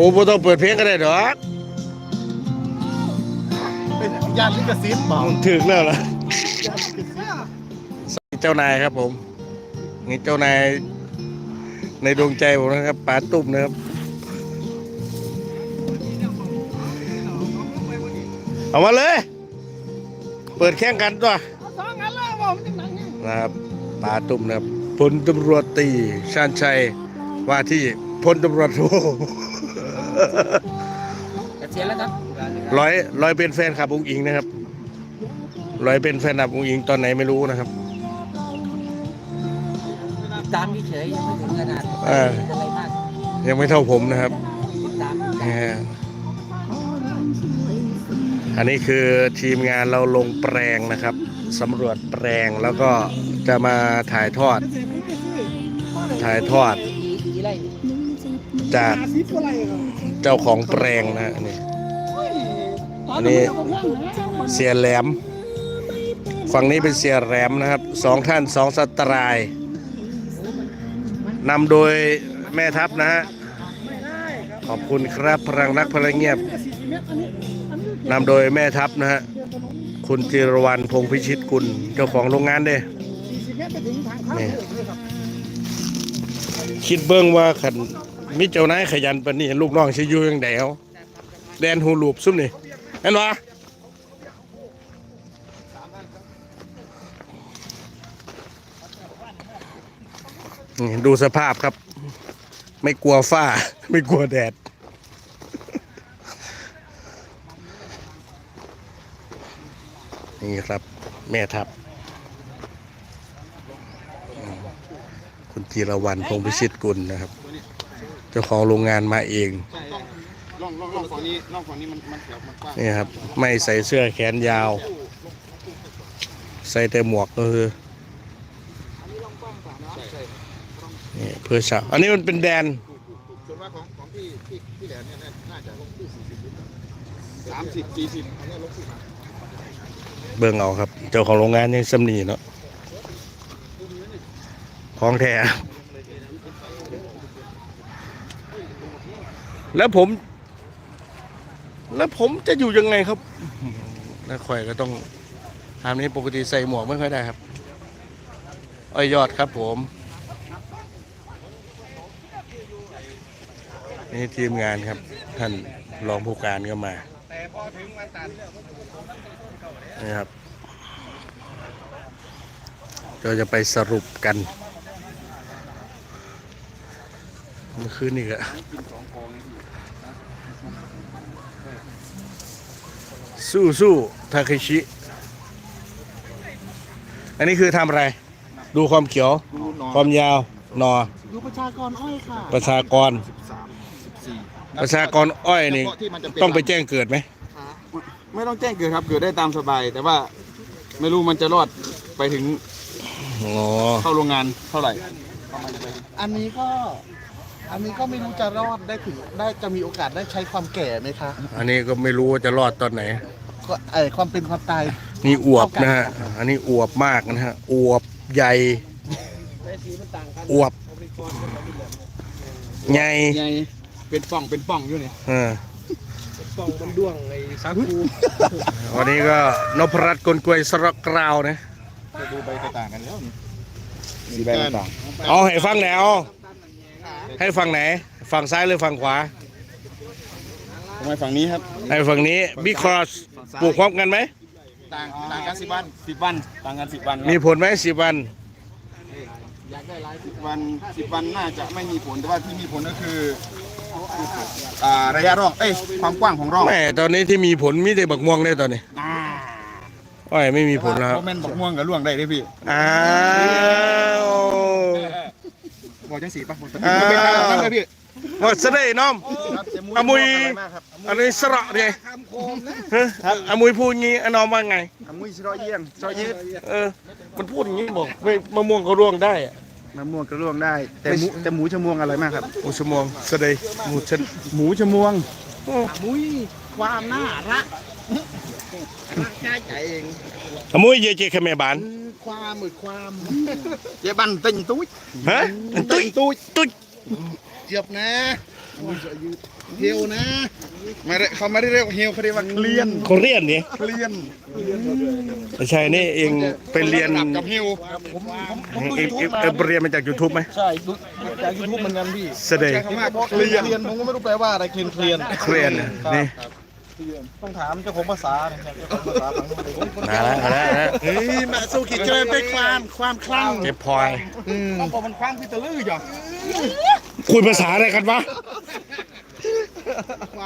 อ้บ่ต้องเปิดเพลงก็ได้ดอกเป็นยานลิขสิทธิ์บอกถึกแล้วล่ะเจ้านายครับผมนี่เจ้านายในดวงใจผมนะครับป๋าตุ้มนะครับ เอามาเลย เปิดแข่งกันตัวสองอันแล้วบอกมันจะหนังไงนะครับป๋าตุ้มนะครับพลตำรวจตรีชาญชัยว่าที่พลตำรวจโท เกษียณแล้วครับร้อยร้อยเป็นแฟนคลับอุ้งอิงนะครับร้อยเป็นแฟนคลับอุ้งอิงตอนไหนไม่รู้นะครับ ติดตามเฉยๆยังไม่ถึงขนาดเออ อะไรมากยังไม่เท่าผมนะครับติดตามนะฮะอันนี้คือทีมงานเราลงแปลงนะครับสำรวจแปลงแล้วก็จะมาถ่ายทอด ถ่ายทอดกี่กี่ไร่จาก เจ้าของแปลงนะฮะนี่อันนี้เสียแหลม ฝั่งนี้เป็นเสียแหลมนะครับสองท่านสองสตรายนำโดยแม่ทัพนะฮะขอบคุณครับพลังรักพลังเงียบนำโดยแม่ทัพนะฮะคุณจิรวรรณพงษ์พิชิตกุลเจ้าของโรงงานเด้เนี่ยคิดเบิ้งว่าขัน มิเจ้านายขยันปานนี้ลูกน้องสิอยู่ยังไดเอาแดนหูลูบซุ่มนี่เห็นวะดูสภาพครับ ไม่กลัวฝ้า ไม่กลัวแดด นี่ครับ แม่ทัพคุณจีรวรรณพงพิชิตกุลนะครับ เจ้าของโรงงานมาเองล่องล่องล่องฝั่งนี้ล่องฝั่งนี้มันมันแถวมันกว้างนี่ครับ ไม่ใส่เสื้อแขนยาว ใส่แต่หมวกก็คือนี่เพื่อชาวอันนี้มันเป็นแดนส่วนมากของของพี่พี่พี่แหลมเนี่ยน่าจะลงที่สี่สิบลิตรสามสิบสี่สิบอันนี้ลงที่มาเบิ่งเอาครับ เจ้าของโรงงานยังสำนีเนาะของแท้ แล้วผม แล้วผมจะอยู่ยังไงครับ แล้วข่อยก็ต้องทำนี้ปกติใส่หมวกไม่ค่อยได้ครับอ้อยยอดครับผม นี่ทีมงานครับ ท่านรองผู้การก็มานตัดนี่ครับเราจะไปสรุปกันเมื่อคืนนี่ก็สู้สู้ทาเคชิ อันนี้คือทำอะไร ดูความเขียวดูหนอความยาวหนอ ดูประชากรอ้อยค่ะ ประชากรสามสี่ประชากรอ้อยนี่เฉพาะที่มันจะเป็นต้องไปแจ้งเกิดไหม ไม่ต้องแจ้งเกิดครับ เกิดได้ตามสบาย แต่ว่าไม่รู้มันจะรอดไปถึงอ๋อเข้าโรงงานเท่าไหร่ อันนี้ก็ อันนี้ก็ไม่รู้จะรอดได้ถึงได้จะมีโอกาสได้ใช้ความแก่ไหมคะอันนี้ก็ไม่รู้ว่าจะรอดตอนไหน ก็ไอความเป็นความตายนี่อวบนะฮะ อันนี้อวบมากนะฮะ อวบใหญ่ อวบใหญ่ไงเป็นป่องเป็นป่องอยู่เนี่ยเออป่องมันด้วงไอ้สาคูวันนี้ก็นพรัตน์กลกวยสระกราวนะดูใบต่างกันแล้วนี่สีใบต่างเอาให้ฟังไหนเอา ให้ฟังไหน ฝั่งซ้ายหรือฝั่งขวาทำไมฝั่งนี้ครับ ให้ฝั่งนี้บิ๊กครอสปลูกพร้อมกันไหม ต่างต่างกันสิบวันสิบวันต่างกันสิบวันครับมีผลไหมสิบวันสิบวันสิบวันน่าจะไม่มีผลแต่ว่าที่มีผลก็คืออ่าระยะร่องเอ้ยความกว้างของร่องแม่ตอนนี้ที่มีผลมีแต่บักม่วงได้ตอนนี้อ่าอ้อยไม่มีผลแล้วเพราะแม่นบอกม่วงกับร่วงได้เด้พี่อ้าว บอกจังสีป่ะบอกจังอ้าวเป็นการนั่นเลยพี่ว่าจะได้น้อมครับเสียอามุยร่ร่มากครับอันนี้สระไงฮะอามุยพูดงี้อนอมว่าไงอามุยสิร้อยเยี่ยมซอยยืดเออ มันพูดอย่างนี้บอกไม่มะม่วงก็ร่วงได้อะมะม่วงก็ร่วงได้ แต่หมูแต่หมูชะมวงอะไรมากครับโอ้ชั่วโมงสะเดยหมูชันหมูชะมวงมุ้ยความน่ารักรักง่ายใจเองอามุยเยเจคแม่บาน ความหมือความเจ๊บันเต็งตุ้ยฮะตุ้ยตุ้ยตุ้ยเจียบนะมุ้ยจะยืดเฮลนะไม่ได้เขาไม่ได้เรียกว่าเฮลเขาเรียกว่าเคลียนโคเรียนนี่เคลียนไม่ใช่นี่เองไปเรียนระดับกับเฮลผมผมผมดูเองยูทูเองบมาเองไปเรียนมาจาก YouTube ไหมใช่ดูจากยูทูบเหมือนกันพี่แสดงใช้คำว่าบอกเคลียนเคลียนผมก็ไม่รู้แปลว่าอะไรเคลียนเคลียนเคลียนนี่ ต้องถามเจ้าของภาษานะครับเจ้าของภาษาฝั่งนู้นมาแล้วมาแล้วนะเฮ้ยมาสู้ขีดเจริญไปความความคลั่งเก็บพลอยต้องบอกมันคว้างพิตะลือจ้ะคุยภาษาอะไรกันวะ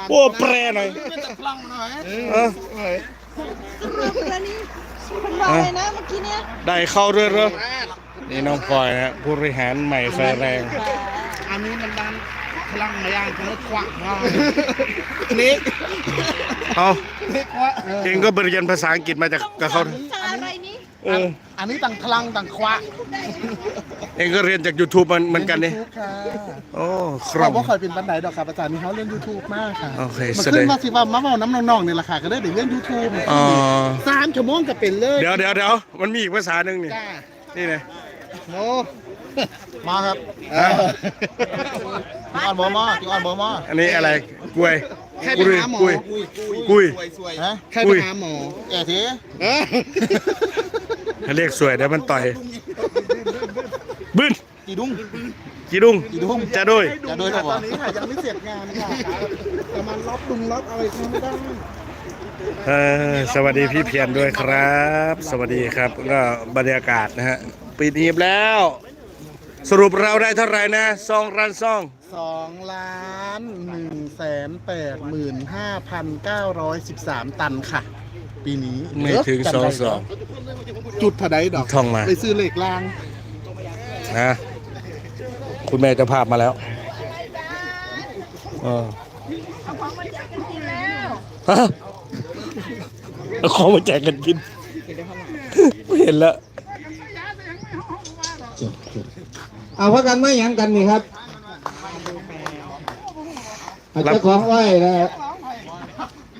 โอ้แปลหน่อยเป็นแต่คลั่งหน่อยเออแล้วนี่คุณบอกเลยนะเมื่อกี้เนี้ยได้เข้าเรื่อยๆนี่น้องพลอยนะผู้บริหารใหม่ไฟแรงอันนี้มันดันพ ลังมาย่างทั้งควักมานี่เอานี่ควักเองก็ไปเรียนภาษาอังกฤษมาจากกับเขาภาษาอะไรนี่เอออันนี้ต่างพลังต่างควักเองก็เรียนจาก YouTube มันเหมือนกันนี่ยูทูบค่ะโอ้คเรารับว่าเคยเป็นบันไดดอกครับอาจารย์นี่เขาเล่นยูทูบมากค่ะโอเคมันแสดขึ้นงมาสิว่ามาเมาน้ำน้องๆเนี่ยแหละค่ะก็ได้เดี๋ยวเล่นยูทูบอ๋อสามชั่วโมงก็เป็นเลยเดี๋ยวเดี๋ยวเดี๋ยวมันมีอีกภาษาหนึ่งนี่จ้านี่ไงโอ้มาครับ ฮะจิออนบอมาจิออนบอมาอันนี้อะไรกล้วยใครไปกุยหาหมอกุยกุยสวยสวยฮะใครไปหาหมอแก่ทีเออให้เรียกสวยเดี๋ยวมันต่อย บึ้นจีดุ้ง จีดุงจีดุ้ง จะด้วย อย่าโดยตอนนี้ค่ะยังไม่เสร็จงานค่ะแต่มันล็อบดุงล็อบอะไรเขาไม่ได้เออสวัสดีพี่เพียรด้วยครับ สวัสดีครับก็บรรยากาศนะฮะปิดหีบแล้ว สรุปเราได้เท่าไหร่นะซองรันซอง สองล้านหนึ่งแสนแปดหมื่นห้าพันเก้าร้อยสิบสามตันค่ะ ปีนี้ไม่ถึงสองสองจุดผดายดอกท่องมา ไปซื้อเหล็กรางนะ คุณแม่เจะภาพมาแล้วเออเอาของมาแจกกันกินแล้วฮะเอาของมาแจกกันกินไม่เห็นแล้วเอาพักกันไม่ยังกันนี่ครับเอาเจ้าของอ้อยนะ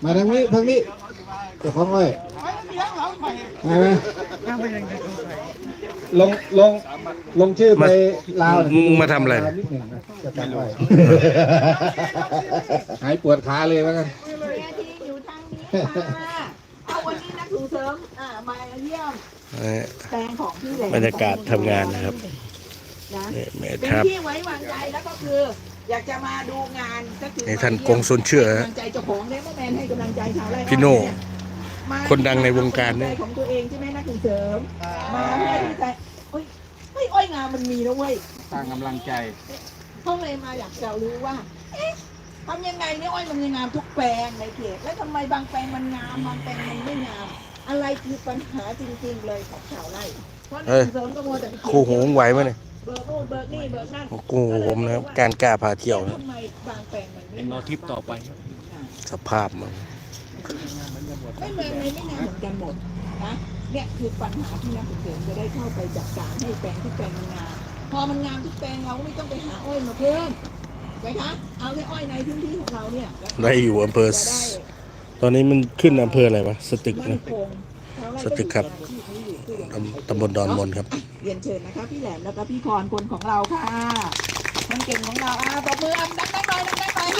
มาทางนี้ทางนี้เจ้าของอ้อยมาไหมลงลงลงชื่อไปลาวมึงมาทำอะไร นิดหนึ่งนะเจ้าของอ้อยหายปวดขาเลยว่ากันเวทีอยู่ทางนี้ค่ะเอาวันนี้นักถูเสริมอ่ามาเยี่ยมเออแปลงของพี่แหลมบรรยากาศทำงานนะครับนะนี่แม่เป็นทัพ ที่ไว้วางใจแล้วก็คือ อยากจะมาดูงานก็คือนี่ท่านกงสุนเชื่อให้ฮะกำลังใจเจ้าของได้เมื่อแมนให้กำลังใจชาวไร่พี่โน่มาคนดังในวงการเนี่ยให้ำลัใจของตัวเองใช่ไหมนักถูเสริม มาเพื่อที่จะเฮ้ยเฮ้ยอ้อยงามมันมีนะเว้ย สร้างกำลังใจ เขาเลยมาอยากจะรู้ว่า เอ๊ะทำยังไงเนี่ยอ้อยมันยังงามทุกแปลงในเขต แล้วทำไมบางแปลงมันงามบางแปลงมันไม่งาม อะไรคือปัญหาจริงๆเลยของชาวไร่เพราะในเฮ้ยส่วนเสริมก็มัวแต่ไปเขียนคู่หูไหวไหมเนี่ย เบิกนู่นเบิกนี่เบิกนั่นกูผมนะครับการกล้าพาเที่ยวนะทำไมบางแปลงมันไม่เป็นรอทริปต่อไปสภาพมันไม่เหมือนในไม่นานเหมือนกันหมดนะเนี่ยคือปัญหาที่นักศึกษาจะได้เข้าไปจัดการให้แปลงทุกแปลงมันงามพอมันงามทุกแปลงเราก็ไม่ต้องไปหาอ้อยมาเพิ่มไหมคะเอาแค่อ้อยในพื้นที่ของเราเนี่ยแล้วได้อยู่อำเภอ จะได้ตอนนี้มันขึ้นอำเภออะไรวะสตึกมั่นนะคงชาวไสตึกครับที่อยู่ที่อยู่ตำตำบลดอนมนครับ เรียนเชิญนะคะ พี่แหลมแล้วก็พี่พรคนของเราค่ะคนเก่งของเราอะตบมืออะดังๆหน่อยดังๆหน่อย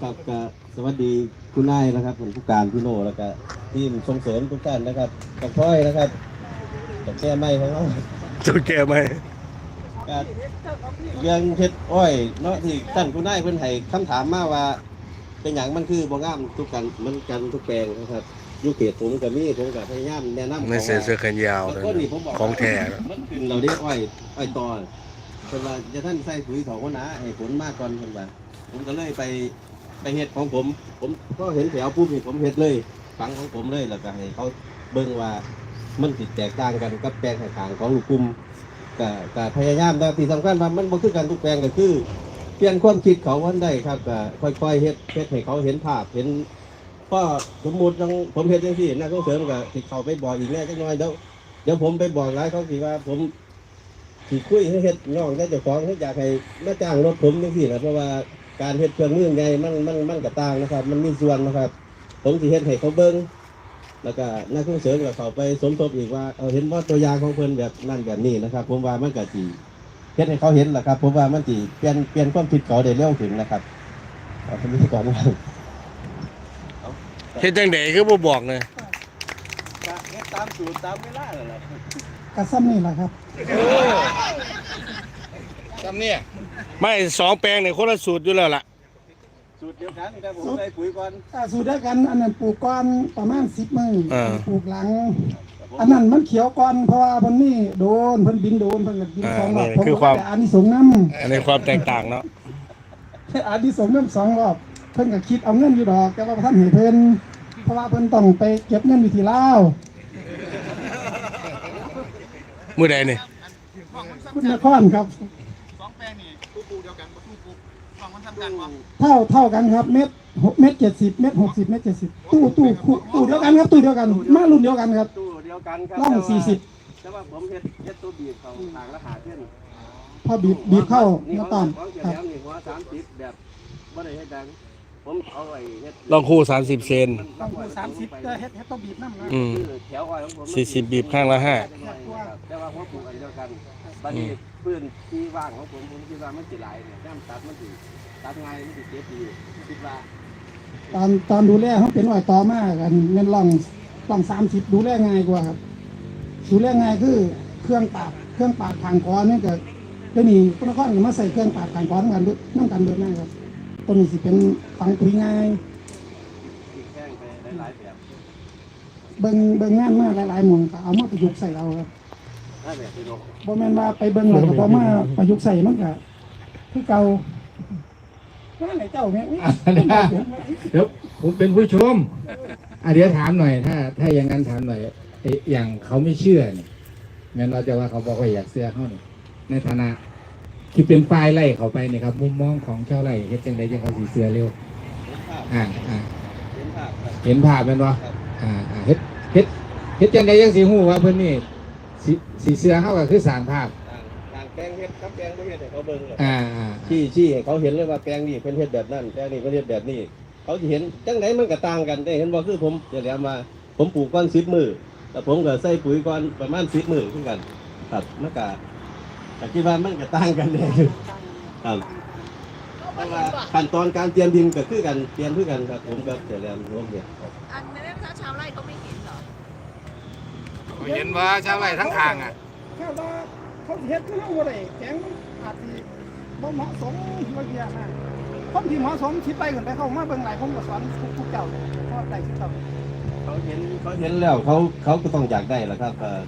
ครับก็สวัสดีคุณนายนะครับผมผู้การพี่โนแล้วก็ทีมส่งเสริมทุกท่านนะครับกับพ่อยนะครับกับแก้ไม่ของเราเจ้าแก่ไหมก็ เรื่องเฮ็ดอ้อยเนาะที่ท่านคุณนายเพิ่นให้คำถามมาว่า เป็นอย่างมันคือบ่งามทุกกันมันกันทุกแปลงนะครับอยู่เขตผมก็มีผมก็พยายามแนะนำไม่เสียเสื้อแขนยาวแต่เลยคนนี่ผมบอกของแท้นะมันขึ้นเราได้อ้อยอ้อยตอนเพิ่นว่าจะท่านใส่ปุ๋ยของคนนะให้ผลมากก่อนเพิ่นว่าผมก็เลยไปไปเฮ็ดของผม ผมก็เห็นแถวปุ๊บนี่ผมเฮ็ดเลยฝังของผมเลยแล้วก็ให้เขาเบิ่งว่ามันติดแตกต่างกันกับแปลงข้างๆของลูกกลุ่ม ก็ก็พยายามแต่ที่สำคัญว่ามันบ่คือกันทุกแปลงก็คือ เปลี่ยนความคิดเขาวันได้ครับก็ค่อยๆเฮ็ดเฮ็ดให้เขาเห็นภาพเห็นก็สมมติจังผมเฮ็ดจังซี่นะก็เสริมก็สิดเขาไปบอกอีกแน่จักหน่อยเดี๋ยวเดี๋ยวผมไปบอกหลายเขาสิว่าผมสิคุยให้เฮ็ดน้องแต่เจ้าของเขาอยากให้มาจ้างรถผมจังซี่นะเพราะว่าการเฮ็ดเครื่องมือใหญ่มันมันมันกระต่างนะครับ มันมีส่วนนะครับผผมสิเฮ็ดให้เขาเบิ่ง แล้วก็นักส่งเสริมกับเขาไปสมทบอีกว่าเอาเห็นว่าตัวอย่างของเพิ่นแบบนั่นแบบนี้นะครับ ผมว่ามันก็สิเฮ็ดให้เขาเห็นแหละครับ ผมว่ามันสิเปลี่ยนเปลี่ยนความคิดเขาได้เร็วขึ้นนะครับเอาเป็นวิธีก่อนว่าเฮ็ดจังไดคือบ่บอกเลยเฮ็ดตามสูตรตามเวลานั่นแหละกระซ้ำนี่แหละครับจำเนี่ยไม่สองแปลงเนี่ยคนละสูตรอยู่แล้วล่ะ สูตรเดียวกันแต่ผมใส่ปุ๋ยก่อนอ่าสูตรเดียวกันอันนั้นปลูกก้อนประมาณสิบมืออ่าปลูกหลัง อันนั้นมันเขียวก่อนเพราะว่าเพิ่นนี่โดนเพิ่นบินโดนเพิ่นก็บินอ่าสองรอบนี่ผมคือก็ความได้อานิสงส์น้ำอันนี้ความแตกต่างเนาะอานิสงส์น้ำสองรอบเพิ่นก็คิดเอาเงินอยู่ดอก แต่ว่าท่านให้เพิ่นเพราะว่าเพิ่นต้องไปเก็บเงินอยู่ที่ลาวมื้อใดนี่คุณนครครับ เท่าเท่ากันครับ เม็ดหกเม็ดเจ็ดสิบเม็ดหกสิบเม็ดเจ็ดสิบตู้ตู้ตู้ตู้เดียวกันครับตู้เดียวกันมารุ่นเดียวกันครับ ตู้เดียวกันครัร่องแต่ว่าสี่สิบแต่ว่าผมเฮ็ดเฮ็ดตัวบีบเขาทางละหาเส้นพอบีบบีบเข้านี่มาของตอนของเสียครับแหลมนี่หัวสามสิบแบบบ่ได้เฮ็ดดังผมเอาไว้เฮ็ดลองคู่30เซนต้องคูสามสิบก็เฮ็ดเฮ็ดต้องบีบน้ำนะอืมคือแถวอ้อยของผมสี่สิบบีบข้างละห้าแต่ว่าหัวปลูกอันเดียวกันบัดนี้พื้นที่ว่างของผมผมคิดว่ามันสิหลายเนี่ยย่ำตัดมันสิ ตัดง่ายมันสิเก็บดีคิดว่าตอนตอนดูแลเขาเป็นอ้อยต่อมากกันเน้นร่องร่องสามสิบดูแลง่ายกว่าครับดูแลง่ายคือเครื่องปาดเครื่องปาดทางคอนี่ก็เดี๋ยวนี้พวกนครก็มาใส่เครื่องปาดทางคอน้ำกันด้วยน้ำกันเดือดง่ายครับตัวนี้สิเป็นฟังปุ๋ยง่ายพลิกแข้งไปหลายๆแบบเบิ่งเบิ่งงานมาหลายๆหมองก็เอามาประยุกต์ใส่เอาครับนั่นแหละพี่นกบ่แม่นว่าไปเบิ่งแล้วก็บ่มาประยุกต์ใส่มันก็คือเก่า ว่าไหนเจ้าแม่อุ๊ยเดี๋ยวผมเป็นผู้ชมอะเดี๋ยวถามหน่อย ถ้า ถ้าอย่างนั้นถามหน่อยไอ้อย่างเขาไม่เชื่อเนี่ยแม้นเราจะว่าเขาบอกว่าอยากเสื้อเขาเนี่ยในฐานะที่เป็นฝ่ายไล่เขาไปเนี่ยครับ มุมมองของชาวไร่เฮ็ดจังไดจังเขาสีเสื้อเร็ว อ่าอ่าเห็นภาพครับ เห็นภาพแม่นบ่อ่าอ่าเฮ็ดเฮ็ดเฮ็ดจังไดจังสิฮู้ว่าเพิ่นนี่สิสีเสื้อเฮาก็คือสร้างภาพ แปลงเฮ็ดกับแปลงบ่เฮ็ดให้เขาเบิ่งเลยอ่าอ่าชี้ชี้ให้เขาเห็นเลยว่าแปลงนี้เป็นเฮ็ดแบบนั้นแปลงนี้เป็นเฮ็ดแบบนี้ เขาจะเห็นจังไดมันก็ต่างกันได้เห็นบ่คือผมเดี๋ยวแล้วมาผมปลูกก้อนสิบมือแต่ผมก็ใส่ปุ๋ยก้อนประมาณสิบมือคือกันครับมันก็แต่คิดว่ามันก็ต่างกันเลยครับเพราะว่าขั้นตอนการเตรียมดินก็คือกันเตรียมคือกันครับผมกับเดี๋ยวแล้วรวมเนี่ยอันนั้นถ้าชาวไร่เขาไม่เห็นเหรอเห็นว่าชาวไร่ทั้งทางอะแค่ว่า เขาเฮ็ดคือเฮาบ่ได้แกงมันอาจสิบ่เหมาะสมบางอย่างนะคนที่เหมาะสมคิดไปขึ้นไปเข้ามาเบิ่งหลายผมก็สอนทุกๆเจ้าเลยเพราะได้ทุกเจ้าเขาเห็นเขาเห็นแล้วเขาเขาก็ต้องอยากได้แหละครับเอ่อ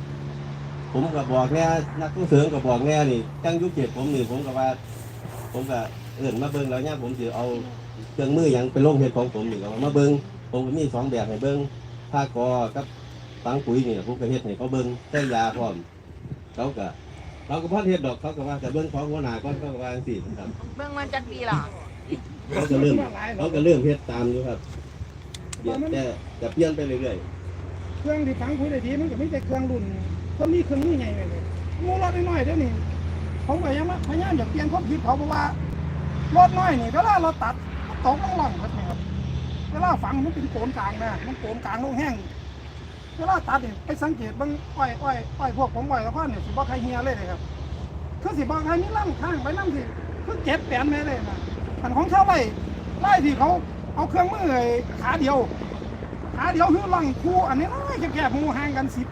ผมก็บอกแน่นักส่งเสริมก็บอกแน่นี่จังยุคเขตผมนี่ผมก็ว่า ผมก็เอื่นมาเบิ่งแล้วเนี่ยผมจะเอาเครื่องมือหยังไปลงเห็ดของผมนี่ก็เอามาเบิ่งผมก็มีสองแบบให้เบิ่งผ้ากอกับฝังปุ๋ยนี่ผมก็เฮ็ดให้เขาเบิ่งใช้ยาพร้อมเขาก็ เขาก็พัดเฮ็ดดอกเขาก็ว่าแต่เบิ่งของหัวหน้าก่อนเขาก็ว่าจังซี่ครับเบื้องมันจักปีล่ะเขาก็เริ่มเขาก็เริ่มเฮ็ดตามอยู่ครับเดี๋ยวแต่จะเปลี่ยนไปเรื่อยๆเครื่องที่ฝังปุ๋ยได้ดีมันก็มีแต่เครื่องรุ่นคนนี้เครื่องนี้ใหญ่เลยเลยงูรถน้อยๆเดี๋ยวนี้ผมก็ยังมาพยายามอยากเปลี่ยนความคิดเขาเพราะว่ารถน้อยนี่เวลาเราตัดมันตกลงหล่องครับเนี่ยครับเวลาฝังมันเป็นโกนกลางนะมันโกนกลางลงแห้ง เวลาตัดนี่ไปสังเกตเบางอ้อยอ้อยอ้อยพวกผมอ้อยแล้วก็เนี่ยสิบ่ใครเฮียเลยเลยครับคือสิบ่ใครมีล่ำข้างไปน้ำสิคือเก็บแปลนแม่เลยนะอันของชาวไร่ไร่ที่เขาเอาเครื่องมือไอ้ขาเดียวขาเดียวคือล่ำคู่อันนี้น้อยแคบๆหมูห่างกันสิบ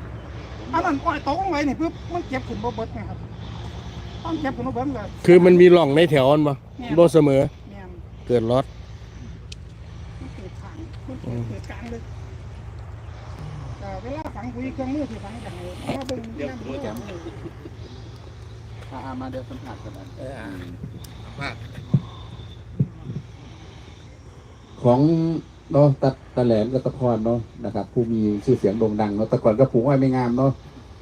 อันนั้นอ้อยตกลงไว้นี่ปุ๊บมันเก็บขึ้นบ่เบิดนะครับต้องเก็บขึ้นบ่เบิดเลยคือมันมีหล่องในแถวนั้นบ่บ่เสมอแม่นเกิดล็อตมันเกิดทางมันเกิดเกิดกลางเลยแต่เวลา ฝังปุ๋ยเครื่องมือที่ฝังกันเลยมาเบิ่งน้ำมันอ่ามาเดี๋ยวสัมผัสกันนะเออของเนาะตะตะแหลมกับตะพรเนาะนะครับ ผู้มีชื่อเสียงโด่งดังเนาะแต่ก่อนก็ปลูกอ้อยไม่งามเนาะ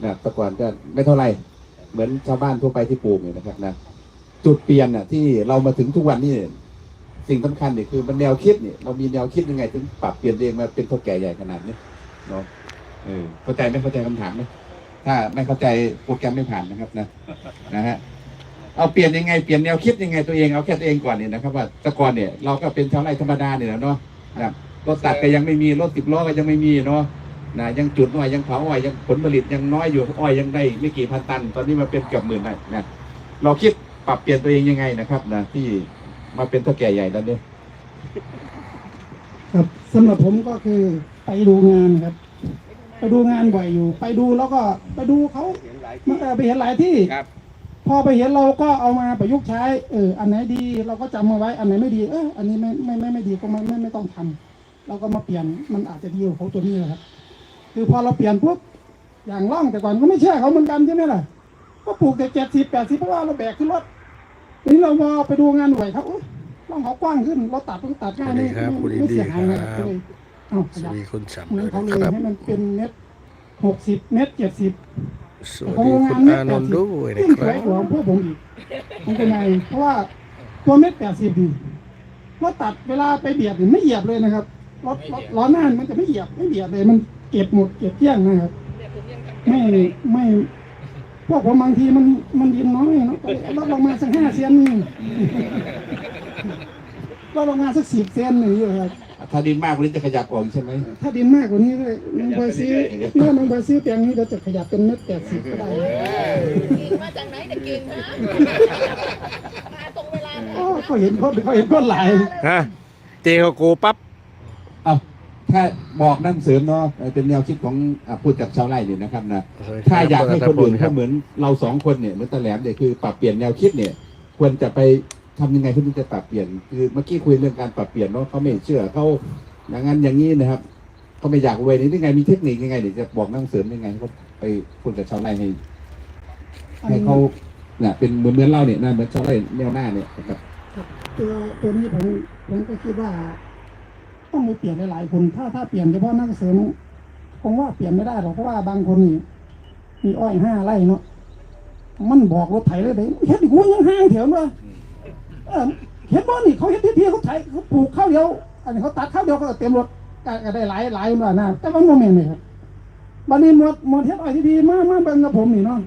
นะแต่ก่อนก็ไม่เท่าไหร่เหมือนชาวบ้านทั่วไปที่ปลูกเนี่ยนะครับนะจุดเปลี่ยนน่ะที่เรามาถึงทุกวันนี่สิ่งสำคัญเนี่ยคือมันแนวคิดเนี่ยเรามีแนวคิดยังไงถึงปรับเปลี่ยนเองมาเป็นคนแก่ใหญ่ขนาดนี้เนาะ เออเข้าใจไหมเข้าใจคำถามไหมถ้าไม่เข้าใจโปรแกรมไม่ผ่านนะครับนะนะฮะเอาเปลี่ยนยังไงเปลี่ยนแนวคิดยังไงตัวเองเอาแค่ตัวเองก่อนเนี่ยนะครับว่าแต่ก่อนเนี่ยเราก็เป็นชาวไร่ธรรมดาเนี่ยแหละเนาะนะครับรถตัดก็ยังไม่มีรถสิบล้อก็ยังไม่มีเนาะนะยังจุดอ้อยยังเผาอ้อยยังผลผลิตยังน้อยอยู่อ้อยยังได้ไม่กี่พันตัน ตอนนี้มาเป็นเกือบหมื่นนะนะเราคิดปรับเปลี่ยนตัวเองยังไงนะครับนะที่มาเป็นเท่าแก่ใหญ่แล้วเนี่ยครับสำหรับผมก็คือไปดูงานครับ ไปดูงานบ่อยอยู่ ไปดูแล้วก็ไปดูเขามันไปเห็นหลายที่ ครับ พอไปเห็นเราก็เอามาประยุกต์ใช้ เออ อันไหนดีเราก็จำมาไว้ อันไหนไม่ดี เออ อันนี้ไม่ไม่ไม่ไม่ดีก็ไม่ไม่ไม่ต้องทำเราก็มาเปลี่ยน มันอาจจะดีกว่าเขาตัวนี้นะครับ คือพอเราเปลี่ยนปุ๊บ อย่างร่องแต่ก่อนก็ไม่เชื่อเขาเหมือนกันใช่ไหมล่ะ ก็ปลูกแต่เจ็ดสิบแปดสิบเพราะว่าเราแบกขึ้นรถทีนี้เราพอไปดูงานหน่วยครับอุ๊ยร่องเขากว้างขึ้น เราตัดต้องตัดง่ายไม่สวัสดีครับไม่คุณอินไม่ดี้เสียหายนะคครัรับบก็เลยเอาขสยัวับสดีคุณสามเหมืเลอนยเขานะเลยครับ ให้มันเป็นเม็ดหกสิบเม็ดเจ็ดสิบสวัสดีคุณอานนท์ด้วยนะยิ่งคสวรัยบ กว่าพวกผมอีกมันเป็นไงเพราะว่าตัวเม็ดแปดสิบนี่รถตัดเวลาไปเบียดนี่ไม่เหยียบเลยนะครับรถรถล้อหน้ามันจะไม่เหยียบไม่เบียดเลย มันเก็บหมดเก็บเที่ยงนะครับ ไม่ไม่ พวกผมบางทีมันมันดินน้อยเนาะลดลงมาสักห้าเซนนี่ลดลงมาสักสิบเซนหนึ่งอยู่ครับ ถ้าดินมากกว่านี้จะขยับออกใช่ไหมถ้าดินมากกว่านี้เลยน้องใบซื้อเมื่อน้องใบซื้อแปลงนี้ก็จะขยับเป็นเม็ดแปดสิบก็ได้เก่งมาจากไหนแต่เก่งนะมาตรงเวลานะโอ้เขาเห็นคนเขาเห็นคนหลายฮะเจเขาโกปั๊บเอาถ้าบอกนั่งเสริมเนาะเอ่อเป็นแนวคิดของอะพูดจากชาวไร่เนี่ยนะครับนะถ้าอยากให้คนอื่นเขาเหมือนเราสองคนเนี่ยเหมือนตะแหลมเนี่ยคือปรับเปลี่ยนแนวคิดเนี่ย ควรจะไป ทำยังไงเพื่อที่จะปรับเปลี่ยนคือเมื่อกี้คุยเรื่องการปรับเปลี่ยนเนาะเขาไม่เชื่อเขาอย่างนั้นอย่างนี้นะครับเขาไม่อยากเวนี่ยังไงมีเทคนิคยังไงเดี๋ยวจะบอกนั่งเสริมยังไงเขาไปพูดกับชาวไร่ให้ให้เขาเนี่ยเป็นเหมือนเหมือนเราเนี่ยนะเหมือนชาวไร่แนวหน้าเนี่ยครับตัวตัวนี้ผมผมก็คิดว่า ต้องมีเปลี่ยนหลายๆคน ถ้าถ้าเปลี่ยนเฉพาะนักเสริมผมว่าเปลี่ยนไม่ได้หรอกเพราะว่าบางคนนี่มีอ้อยห้าไร่เนาะมันบอกรถไถเลยเลยเฮ็ดกูยังห้างแถวเนาะ เห็นบ่นี่เขาเฮ็ดที่พี่เขาไถเขาปลูกข้าวเดียว อันนี้เขาตัดข้าวเดียวก็เต็มรถก็ก็ได้หลายหลายหน่อยนะแต่ว่าโมเมนต์นี่ครับบัดนี้หมดหมดเฮ็ดอ้อยที่พี่มามาเบิ่งกับผมนี่เนาะ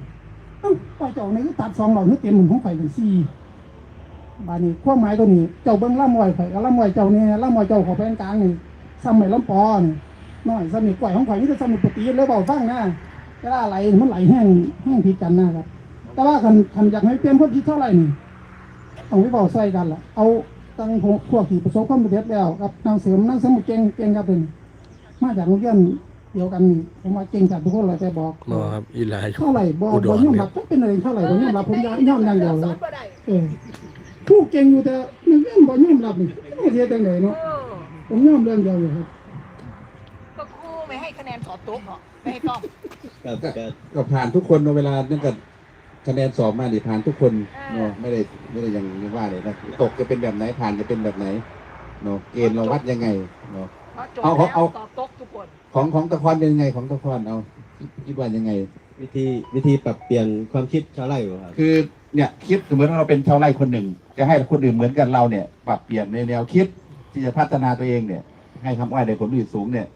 อ้าอ้อยเจ้านี่คือตัดสองหลอดคือเต็มหมุนของไฟเป็นสี่บาดนี้ความหมายตัวนี้ เจ้าเบิ้งล่ำมวยข่อยกับล่ำมวยเจ้านี่ล่ำมวยเจ้าขอเป็นกลางนี่ซ้ำไม่ล้ำปอนี่น้อยซ้ำนี่ก่อยของข่อยนี่จะซ้ำนี่ปกติเลยเบาฟังนะเวลาไหลมันไหลแห้งแห้งผิดกันนะครับ แต่ว่าคันคันอยากให้เปลี่ยนควาคิดเท่าไหร่นี่ ต้องไปเบาใส่กันล่ะ เอาตั้งพวกที่ประสบความสำเร็จแล้วกับนางเสริมนางเสริมเก่งเก่งครับเป็นมาจากโรงเรียนเดียวกันนี่ผมว่าเก่งจากทุกคนเลยแต่บอกมอครับอีหลายเท่าไหร่บอกอุดบอรกยอมเนี่รัยบต้องเป็นอะไรเท่าไหร่บอกยอมรับผมยอมยอมอย่างเดียวสเลอยนบ่ได้เออผู้เก่งอยู่แต่นึกเรื่องบ่ยอมรับนี่ไม่เสียจังไหนเนาะเออผมยอมเรื่องเดียวอยู่ครับก็ครูไม่ให้คะแนนสอบตกเนาะไม่ให้ต้องก็ก็ก็ผ่านทุกคนเนอะเวลานั่นก็ คะแนนสอบมาดิผ่านทุกคนเนาะไม่ได้ไม่ได้อยังว่าเลยนะตกจะเป็นแบบไหนผ่านจะเป็นแบบไหนเนาะเกณฑ์เราวัดยังไงเนาะพอจบเอาแล้วเอาสอบตกทุกคน ของของตะคอนเป็นยังไงของตะคอนเอาคิดว่ายังไง วิธีวิธีปรับเปลี่ยนความคิดชาวไร่บ่ครับ คือเนี่ยคิดเหมือนเราเป็นชาวไร่คนหนึ่ง จะให้คนอื่นเหมือนกันเราเนี่ยปรับเปลี่ยนในแนวคิดที่จะพัฒนาตัวเองเนี่ย ให้ทำอ้อยได้ผลผลิตสูงเนี่ย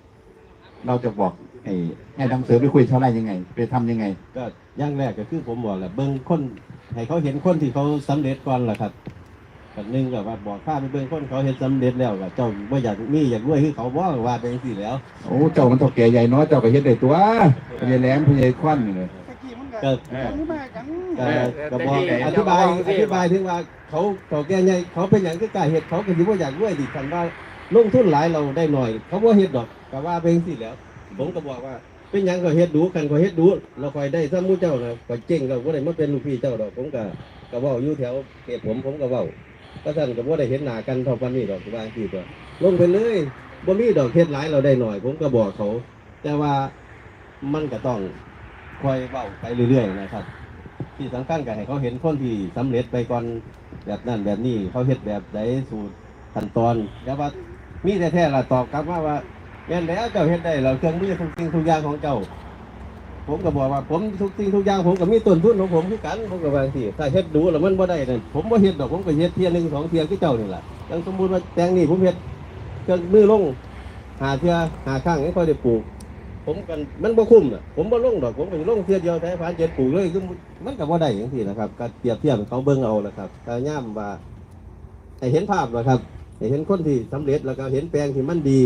เราจะบอก ให้ให้ทางเสริมไปคุยชาวไร่ยังไง ไปทำยังไง ก็อย่างแรกก็คือผมบอกแหละเบิ่งคนให้เขาเห็นคนที่เขาสำเร็จก่อนล่ะครับกันหนึ่งก็ว่าบอกข้าไปเบิ่งคนเขาเห็นสำเร็จแล้วก็เจ้าไม่อยากมีอยากรวยคือเขาบ่ว่าไปสิแล้วโอ้เจ้ามันต้องแก่ใหญ่เนาะเจ้าก็เฮ็ดได้ตัวพญาแหลมพญาควันนี่เลยตะกี้มันก็ก็รู้มากันก็ก็บอกอธิบายอธิบายถึงว่าเขาเขาแก่ใหญ่เขาเป็นอย่างคือกล้าเฮ็ดเขาก็สิบ่อยากรวยดิคันว่าลงทุนหลายเราได้หน่อย เขาบ่เฮ็ดดอกก็ว่าไปสิแล้ว ผมก็บอกว่า เป็นยังก็เฮ็ดดูกันก็เฮ็ดดูเราคอยได้ซ้ำมู่เจ้านะก็เจ๊งเราบ่ได้มาเป็นลูกพี่เจ้าดอกผมก็ก็เว้าอยู่แถวเขตผมผมก็เว้าก็ท่านก็บ่ได้เห็นหน้ากันเท่าปานนี้ดอกว่าสิตัวลงไปเลยบ่มีดอกเฮ็ดหลายเราได้หน่อย ผมก็บอกเขา แต่ว่ามันก็ต้องคอยเว้าไปเรื่อยๆนะครับ ที่สำคัญก็ให้เขาเห็นคนที่สำเร็จไปก่อนแบบนั้นแบบนี้เขาเฮ็ดแบบใดสูตรขั้นตอนแล้วว่ามีแต่แท้ๆละตอบกลับมาว่า แม่นแล้วเจ้าเฮ็ดได้เราเครื่องมือทุกสิ่งทุกอย่างของเจ้า ผมก็บอกว่า ผมทุกสิ่งทุกอย่างผมก็มีต้นทุนของผมคือกันผมก็ว่าสิถ้าเฮ็ดดูแล้วมันบ่ได้นั่นผมบ่เฮ็ดดอกผมก็เฮ็ดเที่ยหนึ่งสองเที่ยคือเจ้านี่แหละอยังสมมุติว่าแตงนี่ผมเฮ็ดเครื่องมือลงหาเที่ยหาข้างให้ค่อยได้ปลูก ผมกันมันบ่คุ้มน่ะผมบ่ลงดอกผมก็สิลงเที่ยเดียวแต่ผ่านเจ็ดปลูกเลยคือมันก็บ่ได้จังซี่นะครับก็เปรียบเทียบเขาเบิ่งเอานะครับก็ย่ามว่าให้เห็นภาพนะครับให้เห็นคนที่สำเร็จแล้วก็เห็นแปลงที่มันดี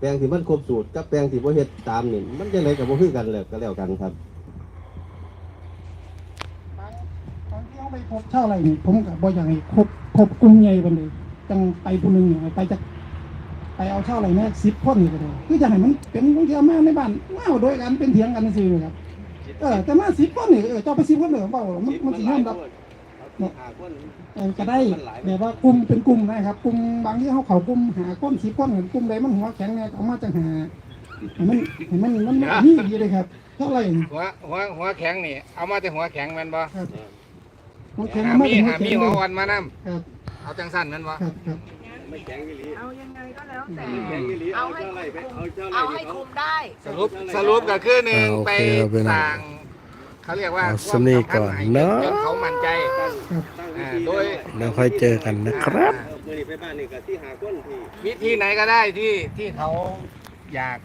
แปลงที่มันครบสูตรกับแปลงที่บ่เฮ็ดตามนี่มันจังไดก็บ่คือกันแล้วก็แล้วกันครับบางบางที่เขาไปพบเช่าอะไรนี่ผมกับบ่อยากให้ครบครบกลุ่มใหญ่ไปเลยจังไปผู้หนึงเนี่ยไปจากไปเอาเช่าอะไรเนี่สิบคนนี่ก็ได้คือจะให้มันเป็นบางทีมาในบ้านมาเอาด้วยกันเป็นเถียงกันซื่อๆครับเออแต่มาสิบคนนี่เออเจ้าไปสิบคนเลยเปล่ามันมันสิยอมรับ เออก็ได้แบบว่ากลุ่มเป็นกลุ่มนะครับกลุ่มบางที่เขาเขากลุ่มหาก้นสีก้นกลุ่มใดมันหัวแข็งเนี่ยเอามาจังหาให้มันให้มันมันมันนี่ดีเลยครับเท่าไหร่นี่หัวหัวหัวแข็งนี่ เอามาแต่หัวแข็งแมันบ่ครับหัวแข็งหาเอามามีจากหัวหาแข็มีงหัเลวยอ่อนมานํครับเอาจังสั้นแมันบ่ครับครับเอายังไงก็แล้วแต่เอาให้คุมเอาให้คุมได้ สรุปสรุปก็คือหนึ่งอ่าโอไปเคครับพี่น้องสร้าง เขาเรียกว่าเอาสำนีก่อนเนอะจนเขามั่นใจอ่าโดยแล้วค่อยเจอกันนะครับวิธีไหนก็ได้ที่ที่เขาอยาก